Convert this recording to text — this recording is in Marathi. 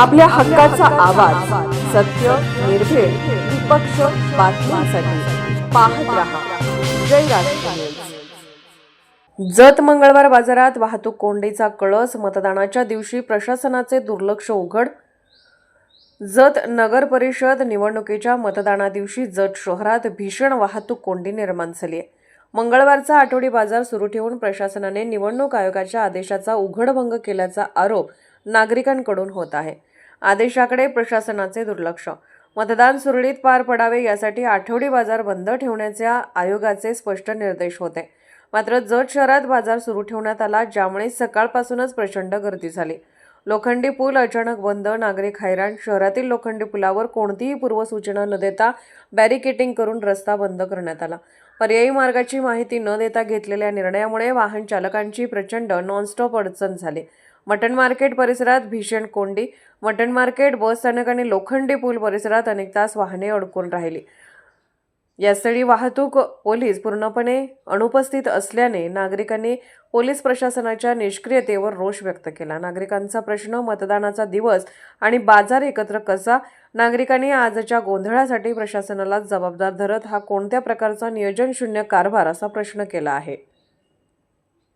आपल्या हक्काचा आवाज सत्य निर्भेळ निपक्ष बातम्यांसाठी पाहत राहा. जय राष्ट्र जत मंगळवार बाजारात वाहतूक कोंडीचा कळस मतदानाच्या दिवशी प्रशासनाचे दुर्लक्ष उघड. जत नगर परिषद निवडणुकीच्या मतदाना दिवशी जत शहरात भीषण वाहतूक कोंडी निर्माण झाली आहे. मंगळवारचा आठवडी बाजार सुरू ठेवून प्रशासनाने निवडणूक आयोगाच्या आदेशाचा उघडभंग केल्याचा आरोप नागरिकांकडून होत आहे. आदेशाकडे प्रशासनाचे दुर्लक्ष. मतदान सुरळीत पार पडावे यासाठी आठवडी बाजार बंद ठेवण्याच्या आयोगाचे स्पष्ट निर्देश होते. मात्र जत शहरात बाजार सुरू ठेवण्यात आला ज्यामुळे सकाळपासूनच प्रचंड गर्दी झाली. लोखंडी पूल अचानक बंद नागरिक हैराण शहरातील लोखंडी पुलावर कोणतीही पूर्वसूचना न देता बॅरिकेटिंग करून रस्ता बंद करण्यात आला. पर्यायी मार्गाची माहिती न देता घेतलेल्या निर्णयामुळे वाहन चालकांची प्रचंड नॉनस्टॉप अडचण झाली. मटण मार्केट परिसरात भीषण कोंडी. मटण मार्केट बस स्थानक आणि लोखंडी पूल परिसरात अनेक तास वाहने अडकून राहिली. यास्थळी वाहतूक पोलीस पूर्णपणे अनुपस्थित असल्याने नागरिकांनी पोलीस प्रशासनाच्या निष्क्रियतेवर रोष व्यक्त केला. नागरिकांचा प्रश्न मतदानाचा दिवस आणि बाजार एकत्र कसा? नागरिकांनी आजच्या गोंधळासाठी प्रशासनाला जबाबदार धरत हा कोणत्या प्रकारचा नियोजनशून्य कारभार असा प्रश्न केला आहे?